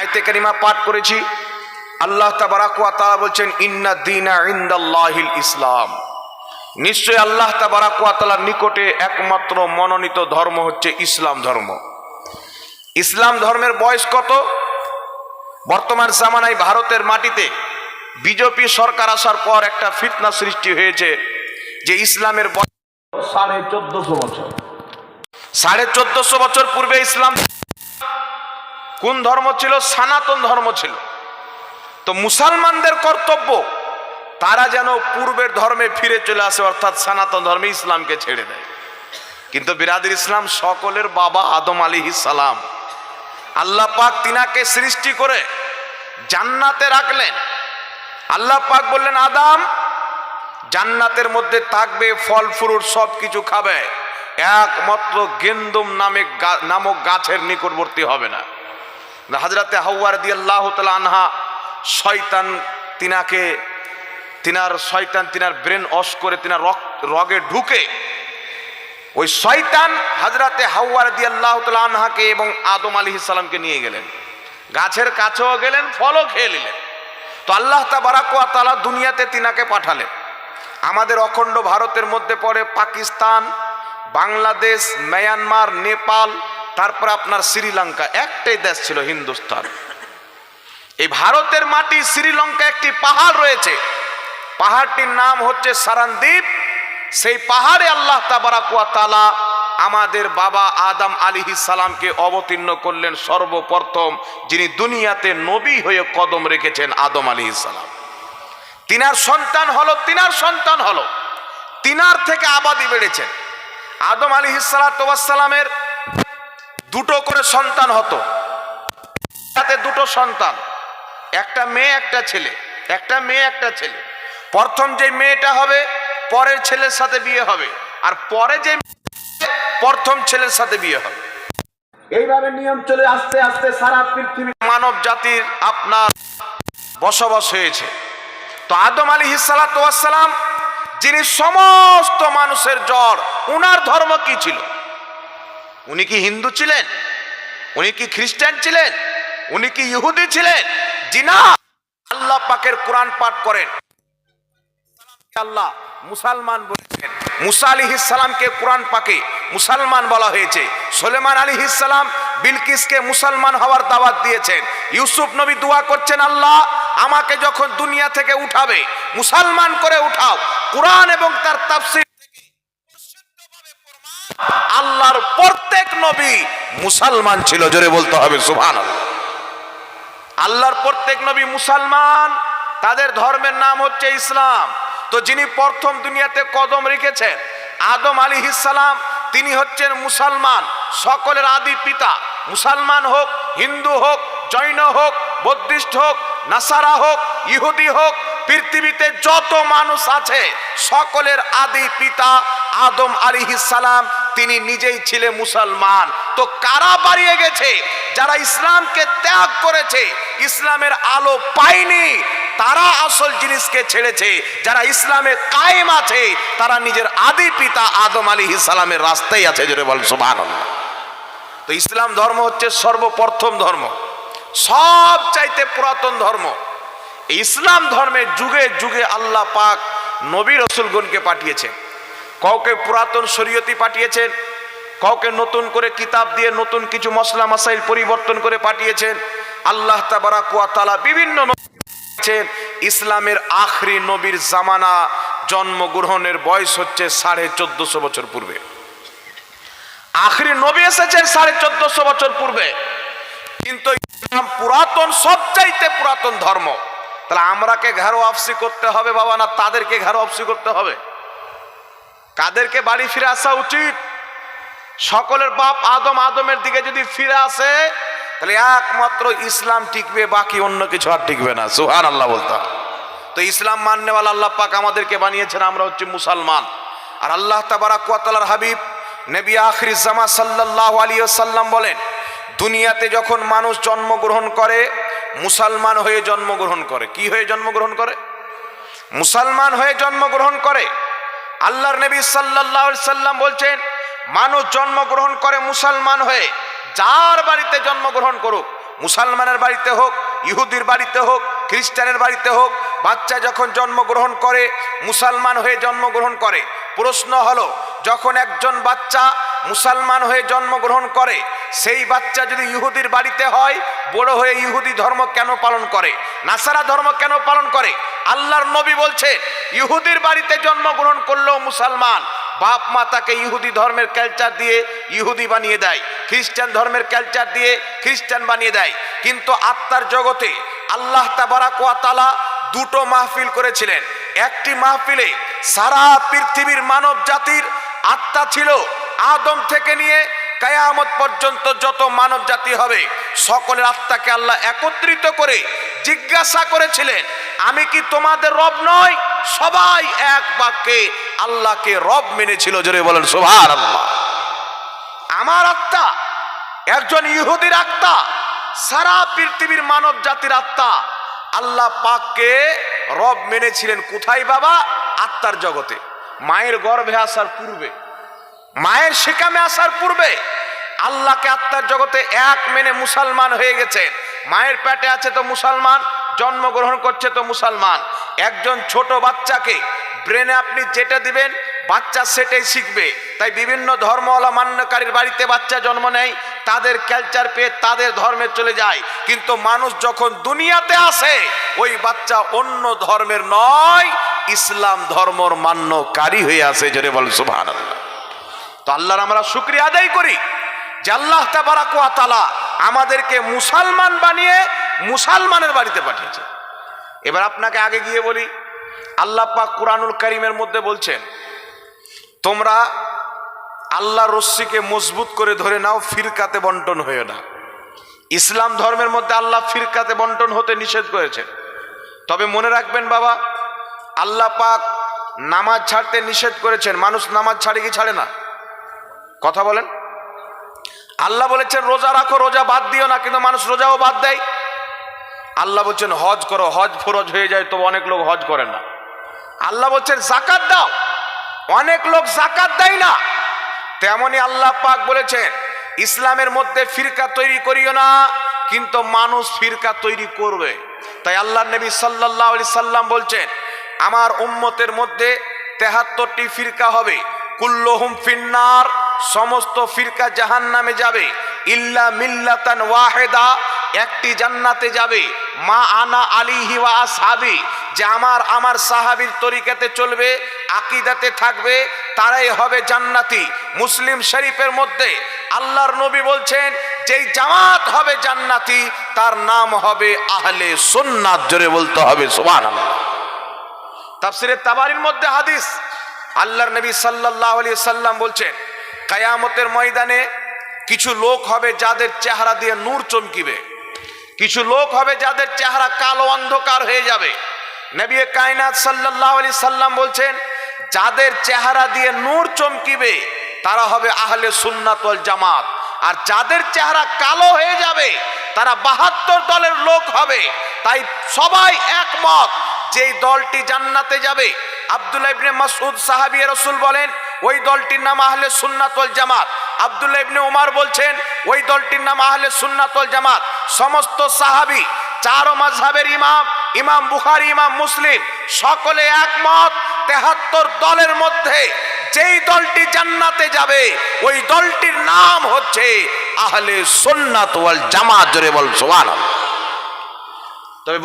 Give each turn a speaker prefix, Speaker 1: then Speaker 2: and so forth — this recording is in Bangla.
Speaker 1: আয়তে কারিমা পাঠ করেছি। আল্লাহ তাবারাকুয়া তাআলা বলছেন ইন্না দিনা ইন্দাল্লাহিল ইসলাম। নিশ্চয় আল্লাহ তাবারাকুয়া তাআলার নিকটে একমাত্র মনোনীত ধর্ম হচ্ছে ইসলাম ধর্ম। ইসলাম ধর্মের বয়স কত? বর্তমান জামানায় ভারতের মাটিতে বিজেপি সরকার আসার পর একটা ফিতনা সৃষ্টি হয়েছে যে ইসলামের বয়স সাড়ে চোদ্দশো বছর। সাড়ে চোদ্দশো বছর পূর্বে ইসলাম কোন ধর্ম ছিল? সনাতন ধর্ম ছিল। তো মুসলমানদের কর্তব্য, তারা যেন পূর্বের ধর্মে ফিরে চলে আসে, অর্থাৎ সনাতন ধর্মে ইসলামকে ছেড়ে দেয়। কিন্তু বিরাদির ইসলাম সকলের বাবা আদম আলী সালাম। আল্লাহ পাক তিনাকে সৃষ্টি করে জান্নাতে রাখলেন। আল্লাহ পাক বললেন, আদাম, জান্নাতের মধ্যে থাকবে, ফল, ফ্রুট সব কিছু খাবে। একমাত্র গেন্দুম নামে নামক গাছের নিকটবর্তী হবে না। হাজরাতে হাওয়ার দিয়ে আল্লাহ আনহা শয়তান তিনাকে, তিনার শয়তান তিনার ব্রেন অস করে তিনার রক, রগে ঢুকে ওই শয়তান হাজরাতে হাওয়ার দিয়ে আল্লাহ আনহাকে এবং আদম আলী ইসালামকে নিয়ে গেলেন। গাছের কাছেও গেলেন, ফলও খেয়ে নিলেন। তো আল্লাহ তাবারাকুয়া তালা দুনিয়াতে তিনাকে পাঠালেন। আমাদের অখণ্ড ভারতের মধ্যে পড়ে পাকিস্তান, বাংলাদেশ, মায়ানমার, নেপাল তারপর আপনার শ্রীলঙ্কা, একটাই দেশ ছিল হিন্দুস্তান। এই ভারতের মাটি শ্রীলঙ্কা একটি পাহাড় রয়েছে। পাহাড়টির নাম হচ্ছে সারানদ্বীপ সেই পাহাড়ে আল্লাহ তাবারাকুয়া তালা আমাদের বাবা আদম আলী সালামকে অবতীর্ণ করলেন সর্বপ্রথম, যিনি দুনিয়াতে নবী হয়ে কদম রেখেছেন আদম আলী সালাম। তিনার সন্তান হলো, তিনার সন্তান হলো, তিনার থেকে আবাদি বেড়েছেন। আদম আলী সালামের দুটো করে সন্তান হতো। তাতে দুটো সন্তান। একটা মেয়ে একটা ছেলে। একটা মেয়ে একটা ছেলে। প্রথম যে মেয়েটা হবে পরের ছেলের সাথে বিয়ে হবে। আর পরে যে প্রথম ছেলের সাথে বিয়ে হবে। এইভাবে নিয়ম চলে আস্তে আস্তে সারা পৃথিবী মানব জাতির আপনার বসবাস হয়েছে। তো আদম আলী হিসালাম যিনি সমস্ত মানুষের জ্বর উনার ধর্ম কি ছিল? উনি কি হিন্দু ছিলেন? উনি কি খ্রিস্টান ছিলেন? উনি কি ইহুদি ছিলেন? জিনা! আল্লাহ পাকের কোরআন পাঠ করেন। আল্লাহ মুসলমান বলেছেন, মুসা আলী সালামকে কোরআন পাকে মুসলমান বলা হয়েছে। সোলেমান আলী সালাম বিলকিসকে মুসলমান হওয়ার দাওয়াত দিয়েছেন। ইউসুফ নবী দোয়া করছেন, আল্লাহ, আমাকে যখন দুনিয়া থেকে উঠাবে, মুসলমান করে উঠাও। কোরআন এবং তার তাফসির আল্লাহর প্রত্যেক নবী মুসলমান ছিল, জোরে বলতে হবে সুবহান আল্লাহর প্রত্যেক নবী মুসলমান, তাদের ধর্মের নাম হচ্ছে ইসলাম। তো যিনি প্রথম দুনিয়াতে কদম রেখেছেন, আদম আলী সালাম, তিনি হচ্ছেন মুসলমান, সকলের আদি পিতা। মুসলমান হোক, হিন্দু হোক, জৈন হোক, বৌদ্ধিস্ট হোক, নাসারা হোক, ইহুদি হোক পৃথিবীতে যত মানুষ আছে, সকলের আদি পিতা আদম সালাম, তিনি নিজেই ছিলেন মুসলমান। তো কারা বাড়িয়ে গেছে? যারা ইসলামকে ত্যাগ করেছে, ইসলামের আলো পায়নি, তারা আসল জিনিসকে ছেড়েছে। যারা ইসলামে কায়েম আছে, তারা নিজের আদি পিতা আদম আলী সালামের রাস্তায় আছে, জোরে বল তো ইসলাম ধর্ম হচ্ছে সর্বপ্রথম ধর্ম। সব চাইতে পুরাতন ধর্ম। ইসলাম ধর্মের যুগে যুগে আল্লাহ পাক নবী রসুলগণকে পাঠিয়েছেন কাউকে পুরাতন শরীয়তি পাঠিয়েছেন, কাউকে নতুন করে কিতাব দিয়ে নতুন কিছু মশলা মাসাইল পরিবর্তন করে পাঠিয়েছেন। আল্লাহ তাবারাকুয়া তালা বিভিন্ন ইসলামের আখরি নবীর জামানা জন্মগ্রহণের বয়স হচ্ছে সাড়ে চোদ্দশো বছর পূর্বে। আখরি নবী এসেছেন সাড়ে চোদ্দশো বছর পূর্বে। কিন্তু ইসলাম পুরাতন, সবচাইতে পুরাতন ধর্ম। তাহলে আমরাকে ঘেরো আফসি করতে হবে বাবা, না তাদেরকে ঘেরো আফসি করতে হবে? কাদেরকে বাড়ি ফিরে আসা উচিত? সকলের বাপ আদম, আদমের দিকে যদি ফিরে আসে, তাহলে একমাত্র ইসলাম টিকবে, বাকি অন্য কিছু আর টিকবে না। সুহান আল্লাহ বলতে হয়। তো ইসলাম মান্যওয়ালা আল্লাহ পাক আমাদেরকে বানিয়েছেন, আমরা হচ্ছে মুসলমান। আর আল্লাহ তাবারাকালার হাবিব নবী আখরি জামা সাল্লাহ আলী সাল্লাম বলেন, দুনিয়াতে যখন মানুষ জন্মগ্রহণ করে মুসলমান হয়ে জন্মগ্রহণ করে। কি হয়ে জন্মগ্রহণ করে? মুসলমান হয়ে জন্মগ্রহণ করে। আল্লাহর নবী সাল্লাহ সাল্লাম বলছেন, মানুষ জন্মগ্রহণ করে মুসলমান হয়ে, যার বাড়িতে জন্মগ্রহণ করুক, মুসলমানের বাড়িতে হোক, ইহুদির বাড়িতে হোক, খ্রিস্টানের বাড়িতে হোক, বাচ্চা যখন জন্মগ্রহণ করে, মুসলমান হয়ে জন্মগ্রহণ করে, প্রশ্ন হলো, যখন একজন বাচ্চা মুসলমান হয়ে জন্মগ্রহণ করে সেই বাচ্চা যদি ইহুদির বাড়িতে হয়, বড় হয়ে ইহুদি ধর্ম কেন পালন করে? নাসারা ধর্ম কেন পালন করে? আল্লাহর নবী বলছে ইহুদির বাড়িতে জন্মগ্রহণ করলেও মুসলমান বাপ মা তাকে ইহুদি ধর্মের ক্যালচার দিয়ে ইহুদি বানিয়ে দেয়, খ্রিস্টান ধর্মের ক্যালচার দিয়ে খ্রিস্টান বানিয়ে দেয়। কিন্তু আত্মার জগতে আল্লাহ তাবারাকালা দুটো মাহফিল করেছিলেন। একটি মাহফিলে সারা পৃথিবীর মানব জাতির আত্মা ছিল আদম থেকে নিয়ে কায়ামত পর্যন্ত যত মানব জাতি হবে, সকলের আত্মাকে আল্লাহ একত্রিত করে জিজ্ঞাসা করেছিলেন, আমি কি তোমাদের রব নয় সবাই এক বাক্যে আল্লাহকে রব মেনেছিল, জোরে বলেন সোভার আল্লাহ আমার আত্মা, একজন ইহুদির আত্মা, সারা পৃথিবীর মানব জাতির আত্মা, আল্লাহ পাককে রব মেনেছিলেন কোথায় বাবা? আত্মার জগতে। মায়ের গর্ভে আসার পূর্বে। মায়ের সেকামে আসার পূর্বে আল্লাহকে আত্মার জগতে এক মেনে মুসলমান হয়ে গেছে। মায়ের পেটে আছে তো মুসলমান, জন্মগ্রহণ করছে তো মুসলমান। একজন ছোট বাচ্চাকে ব্রেনে আপনি যেটা দিবেন, বাচ্চা সেটাই শিখবে। তাই বিভিন্ন ধর্মওয়ালা মান্যকারীর বাড়িতে বাচ্চা জন্ম নেয়, তাদের ক্যালচার পেয়ে তাদের ধর্মে চলে যায়। কিন্তু মানুষ যখন দুনিয়াতে আসে, ওই বাচ্চা অন্য ধর্মের নয়, ইসলাম ধর্মর মান্যকারী হয়ে আসে। জোরে বল সুভান তো আল্লাহর আমরা শুক্রিয়া আদায় করি যে আল্লাহ তালা আমাদেরকে মুসলমান বানিয়ে মুসলমানের বাড়িতে পাঠিয়েছে। এবার আপনাকে আগে গিয়ে বলি, আল্লাহ পাক কুরআনুল করিমের মধ্যে বলছেন, তোমরা আল্লাহ রশ্মিকে মজবুত করে ধরে নাও, ফিরকাতে বন্টন হয়ে না। ইসলাম ধর্মের মধ্যে আল্লাহ ফিরকাতে বন্টন হতে নিষেধ করেছে। তবে মনে রাখবেন বাবা, আল্লাহ পাক নামাজ ছাড়তে নিষেধ করেছেন, মানুষ নামাজ ছাড়ে কি ছাড়ে না? কথা বলেন। আল্লাহ বলেছেন, রোজা রাখো, রোজা বাদ দিও না, কিন্তু মানুষ রোজাও বাদ দেয়। আল্লাহ বলছেন, হজ করো, হজ ফরজ হয়ে যায় তো অনেক লোক হজ করে না। আল্লাহ বলছেন, জাকাত দাও। অনেক লোক জাকাত দেয় না। তেমনি আল্লাহ পাক বলেছেন, ইসলামের মধ্যে ফিরকা তৈরি করিও না, কিন্তু মানুষ ফিরকা তৈরি করবে। তাই আল্লাহ নবী সাল্লাহ আলি সাল্লাম বলছেন, আমার উম্মতের মধ্যে তেহাত্তরটি ফিরকা হবে। কুল্লহুম ফিন্নার সমস্ত ফিরকা জাহান নামে যাবে। ইল্লা মিল্লাতান ওয়াহেদা, একটি জান্নাতে যাবে। মা আনা আলিহি ওয়া আসহাবি, যে আমার আমার সাহাবীর তরিকাতে চলবে, আকিদাতে থাকবে, তারাই হবে জান্নাতি। মুসলিম শরীফের মধ্যে আল্লাহর নবী বলছেন, যেই জামাত হবে জান্নাতি, তার নাম হবে আহলে সুন্নাত। জোরে বলতে হবে, সুবহানাল্লাহ। তাফসিরে তাবারির মধ্যে হাদিস, আল্লাহর নবী সাল্লাল্লাহু আলাইহি সাল্লাম বলছেন কায়ামতের ময়দানে কিছু লোক হবে যাদের চেহারা দিয়ে নূর চমকিবে। কিছু লোক হবে যাদের চেহারা কালো অন্ধকার হয়ে যাবে। নবী কায়নাত সাল্লাল্লাহু আলাইহি সাল্লাম বলছেন, যাদের চেহারা দিয়ে নূর চমকিবে, তারা হবে আহলে সুন্নাত ওয়াল জামাত। আর যাদের চেহারা কালো হয়ে যাবে, তারা বাহাত্তর দলের লোক হবে। তাই সবাই একমত, যেই দলটি জান্নাতে যাবে। আব্দুল্লাহ ইবনে মাসউদ সাহাবী রাসূল বলেন ওই দলটির নাম আহলে সুন্নাত ওয়াল জামাত। আব্দুল্লাহ ইবনে উমার বলছেন, ওই দলটির নাম আহলে সুন্নাত ওয়াল জামাত। সমস্ত সাহাবী, চারো মাযহাবের ইমাম ইমাম বুখারী, ইমাম মুসলিম, সকলে একমত, তেহাত্তর দলের মধ্যে যেই দলটি জান্নাতে যাবে, ওই দলটির নাম হচ্ছে আহলে ওয়াল জামাত। জোরে বল, সুবহানাল্লাহ। তবে